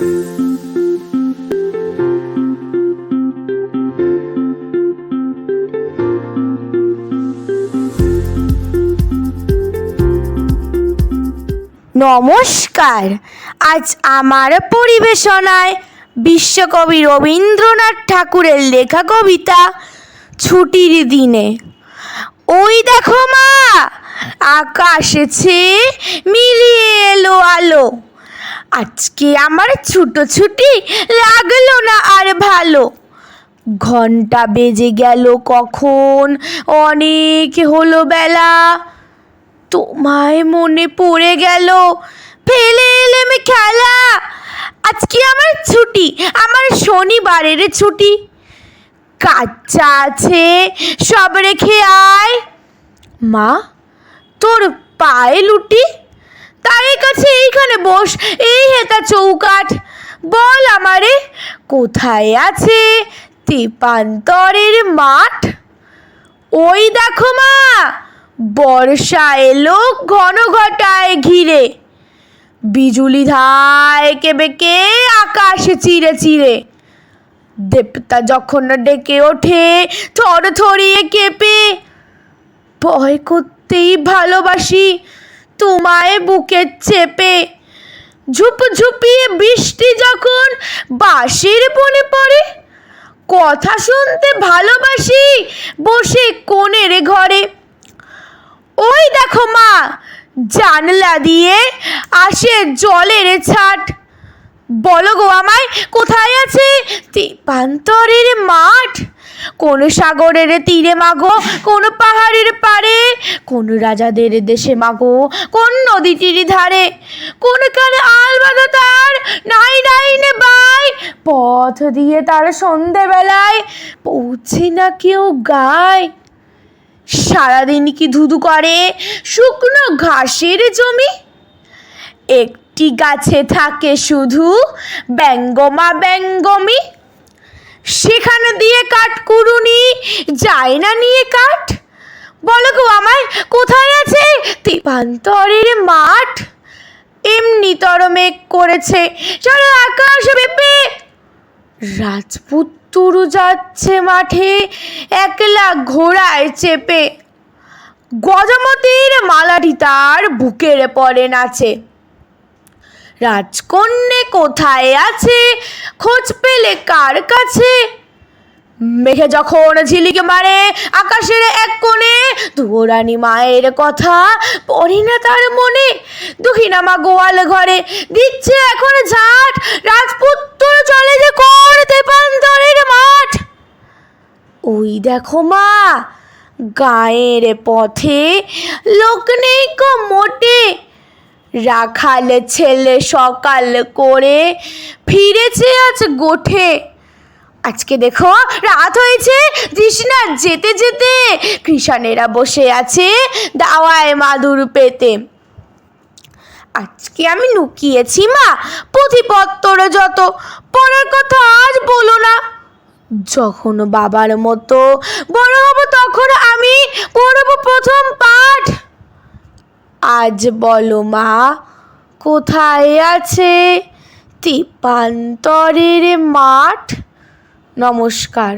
নমস্কার। আজ আমার পরিবেশনায় বিশ্বকবি রবীন্দ্রনাথ ঠাকুরের লেখা কবিতা ছুটির দিনে। ওই দেখো মা, আকাশে মিলিয়ে এলো আলো। আজকে আমার ছুটো ছুটি লাগল না আর ভালো। ঘণ্টা বেজে গেল কখন? অনেক হলো বেলা। তোমায় মনে পড়ে গেল? ফেলে এলেম খেলা। আজকে আমার ছুটি, আমার শনিবারের ছুটি। কাচ্চা আছে, সব রেখে আয়। মা, তোর পায়ে লুটি? তারের কাছে এইখানে বস, এই হেতা চৌকাঠ। বল আমারে, কোথায় আছে তেপান্তরের মাঠ? ওই দেখো মা, বর্ষা এলো ঘন ঘটায় ঘিরে। বিজুলি ধায় কে বেঁকে আকাশে চিরে চিরে। দেবতা যখন ডেকে ওঠে থর থরিয়ে কেঁপে, ভয় করতেই ভালোবাসি। তোমায় বুকে চেপে। ঝুপ ঝুপিয়ে বৃষ্টি যখন বাঁশির বনে পড়ে, কথা শুনতে ভালোবাসি বসে কোণের ঘরে। ওই দেখো মা, জানলা দিয়ে আসে জলের ছাট। বলো গো আমায়, কোথায় আছে তেপান্তরের মাঠ? কোন সাগরের তীরে মাগো, কোন পাহাড়ের পারে কোন রাজাদের দেশে মাগো, কোন নদীটির ধারে, কোন কানে আল তার নাই নাই নে বাই, পথ দিয়ে তার সন্ধেবেলায় পৌঁছে না কেউ গায়। সারাদিন কি ধুধু করে শুকনো ঘাসের জমি? একটি গাছে থাকে শুধু ব্যঙ্গমা ব্যঙ্গমি। সেখানে দিয়ে কাঠ কুড়ুনি, যায় না নিয়ে কাঠ বলো গো আমায়, কোথায় আছে? তেপান্তরের মাঠ। এমনি তর মেঘ করেছে। চলো আকাশ বেপে রাজপুত তুরু যাচ্ছে মাঠে, একলা ঘোড়ায় চেপে। গজমতির মালাটি তার বুকের পরে নাচে। রাজকন্যে কোথায় আছে? খোঁজ পেলে কার কাছে? মেঘে যখন ঝিলিকে মারে আকাশের এক কোণে দুরানি মায়ের কথা পড়ি না তার মনে। দুঃখিনা মা গোয়াল ঘরে, দিচ্ছে এখন ঝাট। রাজপুত্র চলে যে করতে পান্তরের মাঠ। ওই দেখো মা, গায়ের পথে লোক নেই কো মোটে। রাখাল ছেলে সকাল করে ফিরেছে আজ গোঠে। আজকে দেখো, রাত হয়েছে, তৃষ্ণা যেতে যেতে কৃষানেরা বসে আছে দাওয়ায় মাদুর পেতে। আজকে আমি লুকিয়েছি মা, পুঁথিপত্তর যত, পড়ার কথা আজ বলো না। যখন বাবার মতো বড় হব তখন আমি আজ বলো মা কোথায় আছে তিপান্তরের মাঠ? নমস্কার।